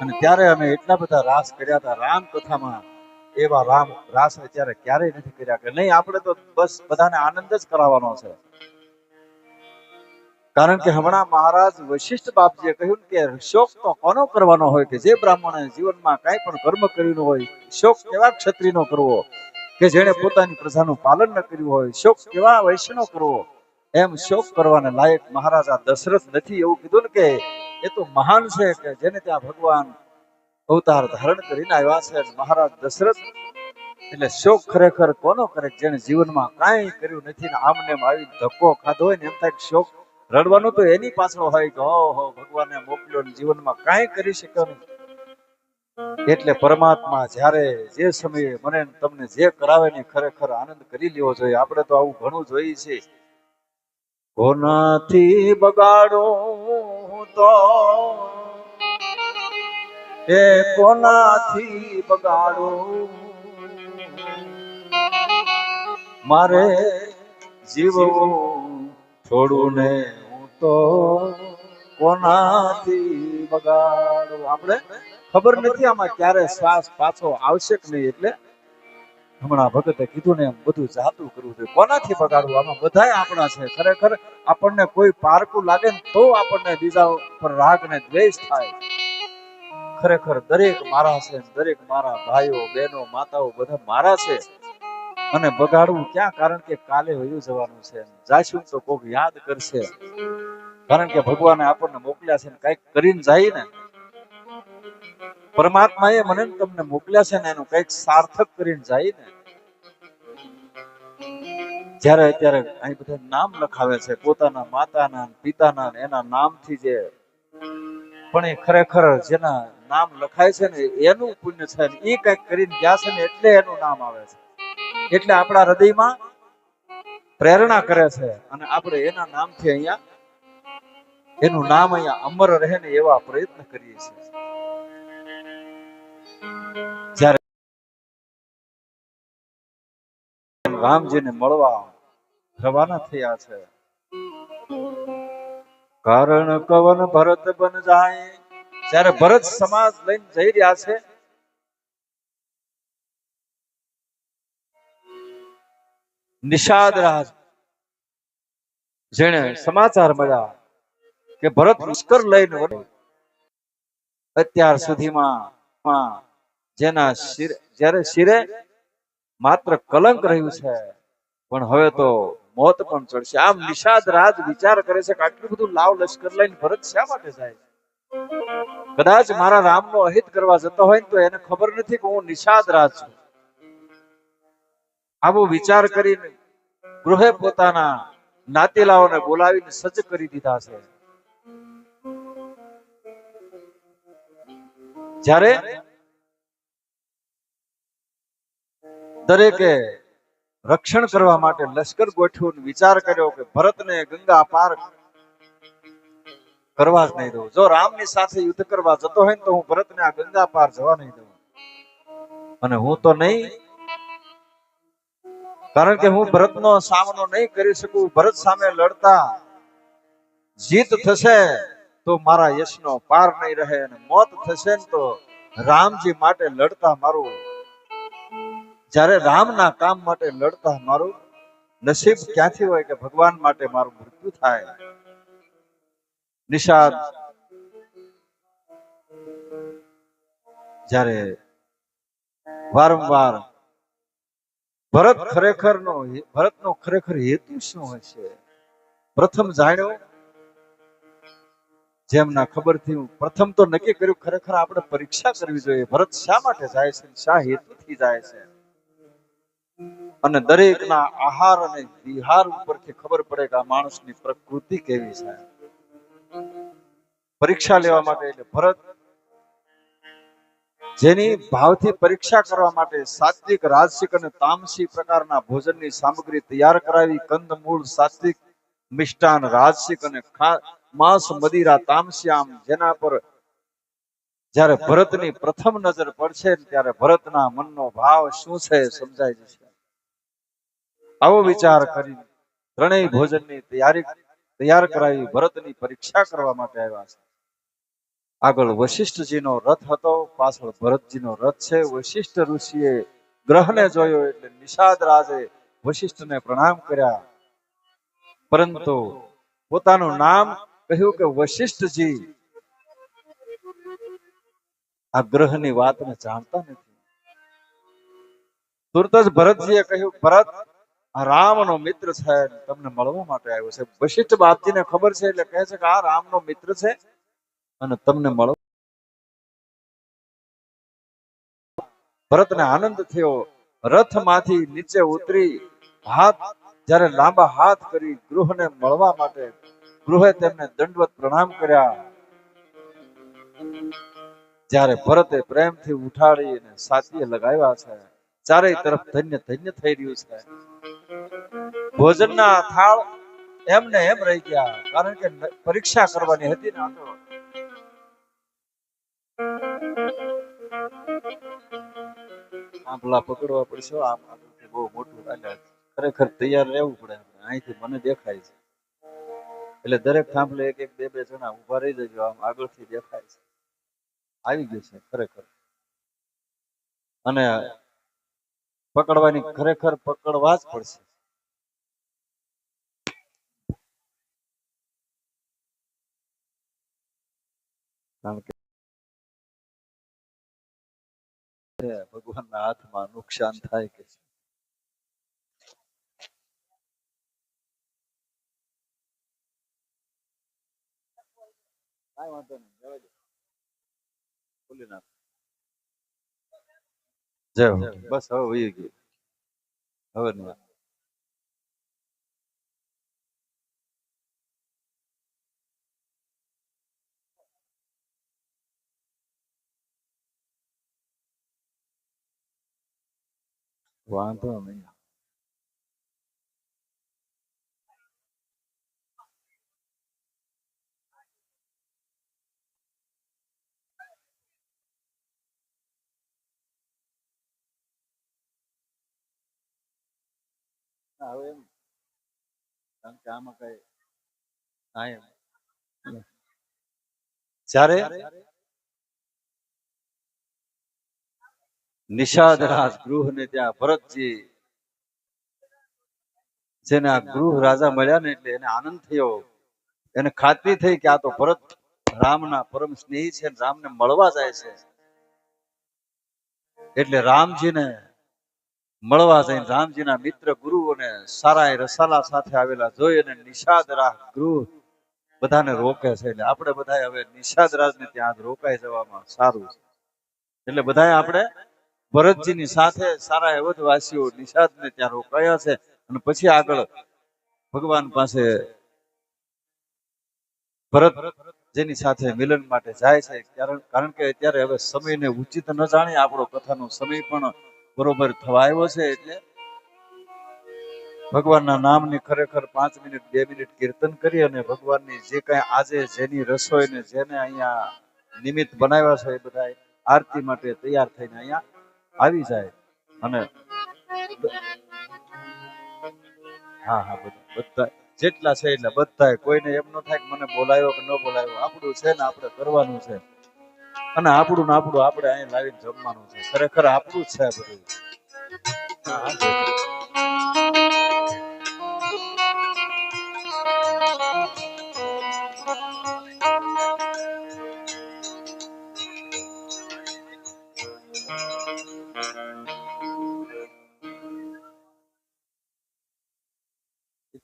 અને ત્યારે અમે એટલા બધા રાસ કર્યા હતા રામ કથામાં એવા રામ રાસ અત્યારે ક્યારેય નથી કર્યા કે નહીં, આપણે તો બસ બધાને આનંદ જ કરાવવાનો છે. કારણ કે હમણાં મહારાજ વશિષ્ઠ બાપજીએ કહ્યું કે શોક તો કોનો કરવાનો હોય કે જે બ્રાહ્મણે જીવનમાં કાંઈ પણ કર્મ કર્યું હોય, શોક કેવા ક્ષત્રિયનો કરવો? કે જેણે પોતાની પ્રજાનું પાલન ન કર્યું હોય, શોક કેવા વૈશ્યનો કરવો? એમ શોક કરવાને લાયક મહારાજા દશરથ નથી એવું કીધું ને કે એ તો મહાન છે કે જેને ત્યાં ભગવાન અવતાર ધારણ કરીને આવ્યા છે મહારાજ દશરથ, એટલે શોક ખરેખર કોનો કરે જેને જીવનમાં કાંઈ કર્યું નથી ને આમને આવી ધક્કો ખાધો હોય ને એમ થાય શોક રડવાનું તો એની પાછળ હોય કે ઓહો ભગવાને મોકલ્યો ને જીવનમાં કાંઈ કરી શક્યો નહીં એટલે પરમાત્મા જ્યારે જે સમયે મને તમને જે કરાવે ને ખરેખર આનંદ કરી લેવો જોઈએ. આપણે તો આવું ઘણું જોઈએ છે કોનાથી બગાડો તો એ કોનાથી બગાડો? મારે જીવવું છોડું ને હું તો કોનાથી બગાડું? આપણે ખબર નથી આમાં ક્યારે શ્વાસ પાછો આવશે કે નહીં એટલે હમણાં ભગતે કીધું ને એમ, બધું જાતું કરવું જોઈએ કોનાથી બગાડવું આમાં બધા આપણા છે. ખરેખર આપણને કોઈ પારકું લાગે ને તો આપણને બીજા ઉપર રાગ ને દ્વેષ થાય. ખરેખર દરેક મારા છે દરેક મારા ભાઈઓ, બહેનો, માતાઓ બધા મારા છે. અને બગાડવું ક્યાં? કારણ કે કાલે વયું જવાનું છે. જાશું તો કોક યાદ કરશે. કારણ કે ભગવાને આપણને મોકલ્યા છે ને કંઈક કરીને જાય ને પરમાત્માએ મને તમને મોકલ્યા છે ને એનું કંઈક સાર્થક કરીને જાય ને. જ્યારે અત્યારે અહીં બધા નામ લખાવે છે, પોતાના માતાના પિતાના એના નામથી જે. પણ એ ખરેખર જેના નામ લખાય છે ને, એનું પુણ્ય છે એ કંઈક કરીને ગયા છે ને, એટલે એનું નામ આવે છે. એટલે આપણા હૃદયમાં પ્રેરણા કરે છે અને આપણે એના નામથી અહીંયા, એનું નામ અહીંયા અમર રહે ને એવા પ્રયત્ન કરીએ છીએ. જ્યારે રામજીને મળવા રવાના થયા છે કારણ કવન ભરત બન જાય, જ્યારે ભરત સમાજ લઈને જઈ રહ્યા છે, નિષાદ રાજ જેને સમાચાર મળ્યા કે ભરત પુષ્કર લઈને. અત્યાર સુધીમાં માં જેના શિર શિરે માત્ર કલંક રહ્યું છે, પણ હવે તો મોત પણ ચડશે. આમ નિષાદ રાજ વિચાર કરે છે કે આટલું બધું લાવ લશ્કર લઈને ભરત શા માટે જાય? કદાચ મારા રામનો અહિત કરવા જતો હોય તો એને ખબર નથી કે હું નિષાદ રાજ છું. આવો વિચાર કરીને ગૃહે પોતાના નાતેલાઓને બોલાવીને સજ્જ કરી દીધા છે. જ્યારે દરેકે રક્ષણ કરવા માટે લશ્કર ગોઠવ્યું વિચાર કર્યો કે ભરતને ગંગા પાર કરવા જ નહીં દઉં. જો રામની સાથે યુદ્ધ કરવા જતો હોય તો હું ભરતને આ ગંગા પાર જવા નહીં દઉં. અને હું તો નહીં, કારણ કે હું ભરતનો સામનો નહીં કરી શકું. ભરત સામે લડતા જીત થશે. તો મારા યશનો પાર નહીં રહે અને મોત થશે ને તો રામજી માટે લડતા મારું. જ્યારે રામના કામ માટે લડતા મારું, નસીબ ક્યાંથી હોય કે ભગવાન માટે મારું મૃત્યુ થાય? નિષાદ જ્યારે વારંવાર ભરત ખરેખરનો ભરતનો ખરેખર હેતુ શું હોય છે? પ્રથમ જાણ્યો જેમના ખબરથી હું પ્રથમ તો નક્કી કર્યું ખરેખર આપણે પરીક્ષા કરવી જોઈએ. ભરત શા માટે જાય છે? શા હેતુથી જાય છે? અને દરેકના આહાર અને વિહાર ઉપરથી ખબર પડે કે આ માણસની પ્રકૃતિ કેવી છે. પરીક્ષા લેવા માટે એટલે ભરત જેની ભાવથી પરીક્ષા કરવા માટે સાત્વિક, રાજસિક અને તામસી પ્રકારના ભોજનની સામગ્રી તૈયાર કરાવી, કંદમૂળ, સાત્વિક મિષ્ટાન, રાજસિક અને ખા- માંસ મદિરા તામસ્યામ, જેના પર જ્યારે ભરતની પ્રથમ નજર પડશે ને ત્યારે ભરતના મનનો ભાવ શું છે સમજાય જશે. આવો વિચાર કરી ત્રણેય ભોજનની તૈયારી તૈયાર કરાવી ભરતની પરીક્ષા કરવા માટે આવ્યા છે. આગળ વશિષ્ઠજીનો રથ હતો, પાછળ ભરતજીનો રથ છે. વશિષ્ઠ ઋષિએ ગ્રહને જોયો એટલે નિષાદ રાજે વશિષ્ઠને પ્રણામ કર્યા. પરંતુ પોતાનું નામ કહ્યું કે વશિષ્ઠજી, આ ગ્રહની વાતને જાણતા નથી. તુરત જ ભરતજીએ કહ્યું, ભરત રામનો મિત્ર છે તમને મળવા માટે આવ્યો છે. વશિષ્ઠ બાપજીને ખબર છે એટલે કહે છે કે આ રામનો મિત્ર છે અને તમને મળવા ભરતને આનંદ થયો. રથમાંથી નીચે ઉતરી હાથ, જ્યારે લાંબા હાથ કરી ગૃહને મળવા માટે ગૃહે તેમને દંડવત પ્રણામ કર્યા. જ્યારે ભરતે પ્રેમથી ઉઠાડી અને લગાવ્યા છે, ચારેય તરફ ધન્ય ધન્ય થઈ રહ્યું છે. ભોજનના થાળ એમને એમ રહી ગયા, કારણ કે પરીક્ષા કરવાની હતી ને તો. આંબલા પકડવા પડશે, આમ બહુ મોટું ખરેખર તૈયાર રહેવું પડે અહીંથી મને દેખાય છે. એટલે દરેક થાંભલે એક એક બે બે જણા ઊભા રહી જજો, આમ આગળથી દેખાય છે. આવી ગયું છે ખરેખર. અને પકડવાની ખરેખર પકડવા જ પડશે. કારણ કે ભગવાનના હાથમાં નુકસાન થાય કે કાંઈ વાંધો નહીં. જવા દે. ખોલી નાખ. જય બસ હવે વહી ગયું. હવે નહીં. વાંધો નહીં. હવે એમ. કારણ કે આમાં કઈ હા જ્યારે નિષાદ રાજ ગૃહ ને ત્યાં ભરતજી જેને આ ગૃહ રાજા મળ્યા ને એટલે એને આનંદ થયો. એને ખાતરી થઈ કે આ તો ભરત રામના પરમ સ્નેહી છે ને રામને મળવા જાય છે. એટલે રામજીને મળવા જઈને રામજીના મિત્ર ગુરુઓને સારા રસાલા સાથે આવેલા જોઈ અને નિષાદ રાહ ગૃહ બધાને રોકે છે. એટલે આપણે બધા હવે નિષાદ રાજને ત્યાં રોકાઈ જવામાં સારું છે. એટલે બધા આપણે ભરતજીની સાથે સારા એવધ વાસીઓ નિષાદને ત્યાં રોકાયા છે અને પછી આગળ ભગવાન પાસે ભરત જેની સાથે મિલન માટે જાય છે. કારણ કે અત્યારે હવે સમયને ઉચિત ન જાણી આપણો કથાનો સમય પણ બરોબર થવા આવ્યો છે એટલે ભગવાનના નામની ખરેખર પાંચ મિનિટ, બે મિનિટ કીર્તન કરી અને ભગવાનની જે કઈ આજે જેની રસોઈ ને જેને અહીંયા નિમિત્ત બનાવ્યા છે એ બધા આરતી માટે તૈયાર થઈને અહીંયા આવી જાય. અને હા હા, બધા બધા, જેટલા છે એટલે બધા કોઈને એમ ન થાય કે મને બોલાયો કે ન બોલાયો, આપણું છે ને આપણે કરવાનું છે. અને આપણું ને આપણું, આપણે અહીં લાવીને જમવાનું છે. ખરેખર આપણું જ છે બધું.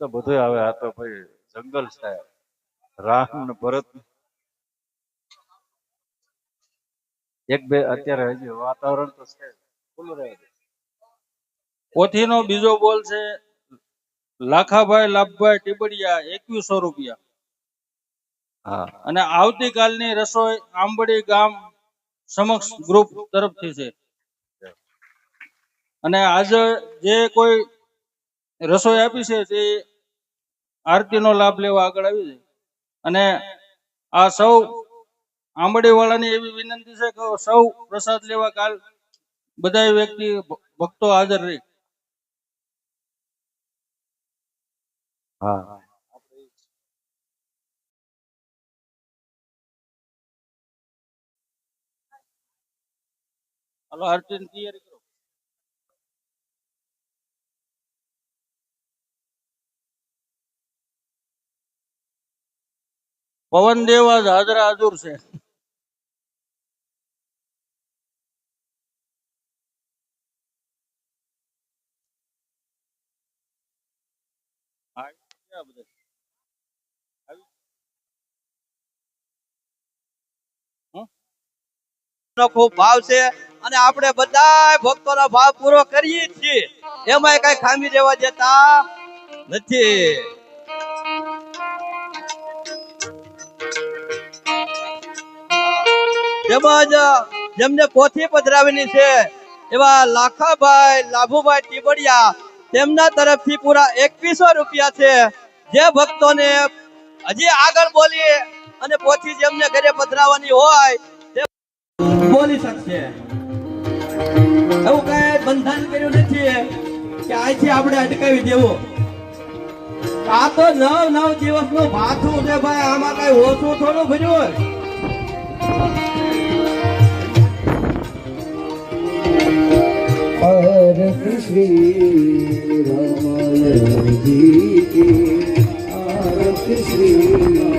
તો બધું આવે આ તો ભાઈ જંગલ છે. રામ ને ભરત એક બે અત્યારે હજી વાતાવરણ તો છે ખુલ્લું રહે. પોથીનો બીજો બોલ છે લાખાભાઈ લાભભાઈ ટીબડિયા એકવીસો રૂપિયા. હા. અને આવતીકાલની રસોઈ આંબડી ગામ સમક્ષ ગ્રુપ તરફથી છે. અને આજે જે કોઈ રસોઈ આપી છે તે આરતીનો લાભ લેવા આગળ આવી છે. અને આ સૌ આંબડી આંબળીવાળાની એવી વિનંતી છે કે સૌ પ્રસાદ લેવા કાલ બધા વ્યક્તિ ભક્તો હાજર રહી. હેલો હલો આરતી કરો. પવન દેવ આજ હાજરા હાજર છે. ગયા બધા? તેમજ જેમને પોથી પધરાવેલી છે, એવા લાખાભાઈ લાભુભાઈ ટીબડિયા તેમના તરફથી પૂરા એકવીસો રૂપિયા છે. જે ભક્તો ને હજી આગળ બોલી અને પોથી જેમને ઘરે પધરાવાની હોય તે બોલી શકશે. એવું કઈ બંધન કર્યું નથી કે આથી આપણે અટકાવી દેવું. આ તો નવ નવ દિવસનું ભાથું છે ભાઈ આમાં કઈ ઓછું થોડું ભર્યું હર શ્રી રમણ જી Krishna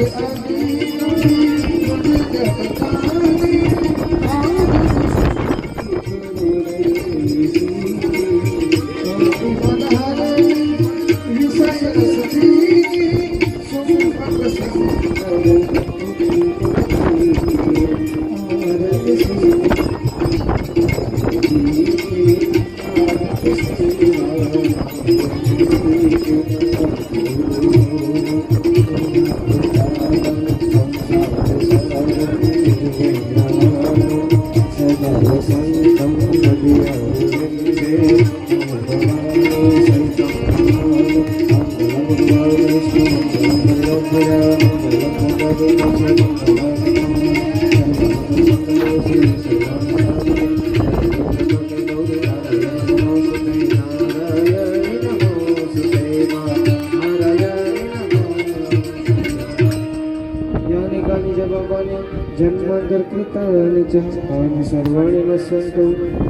अभी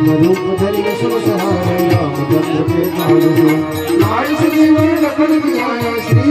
રામ રૂપ ધરી શ્રી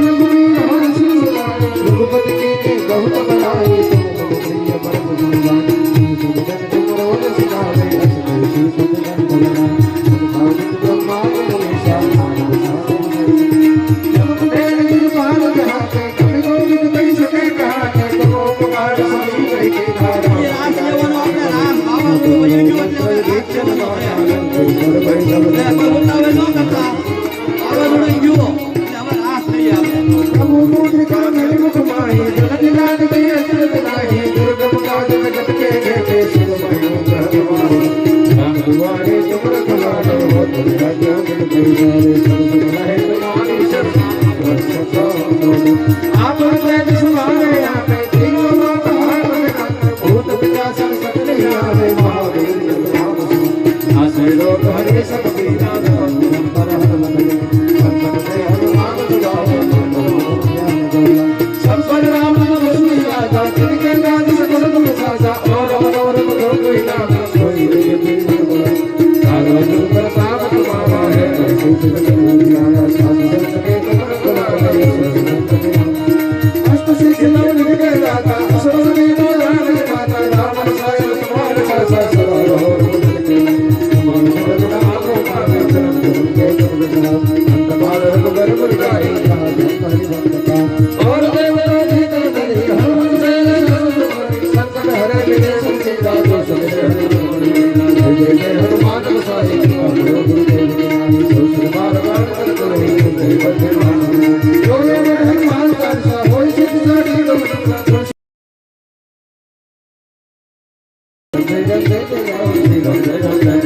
谁的心里没有鬼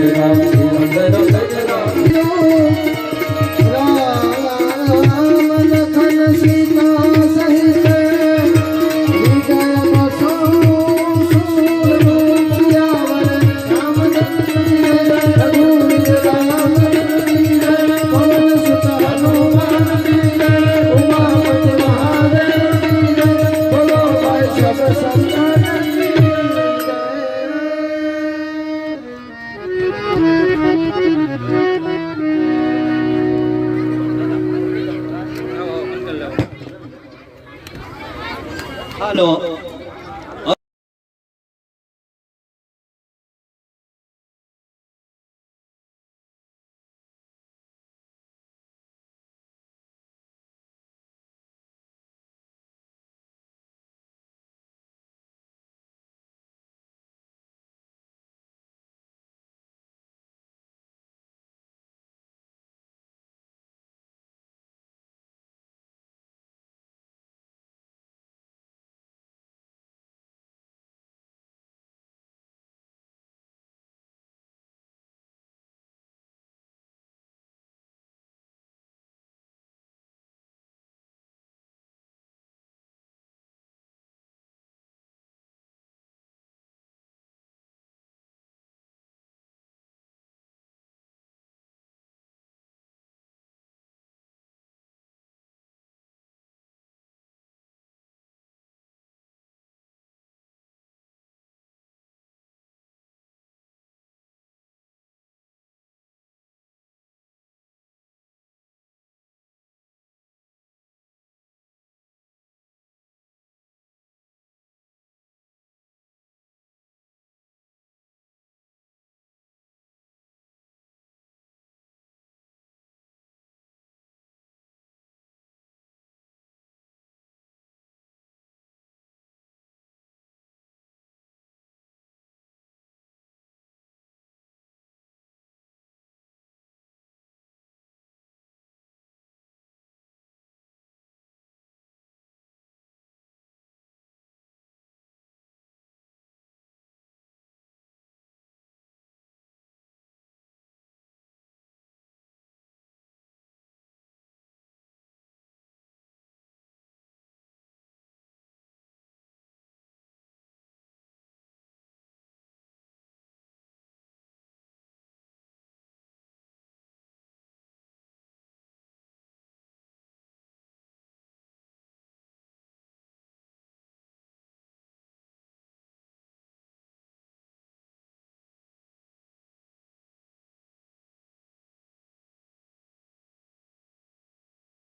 hello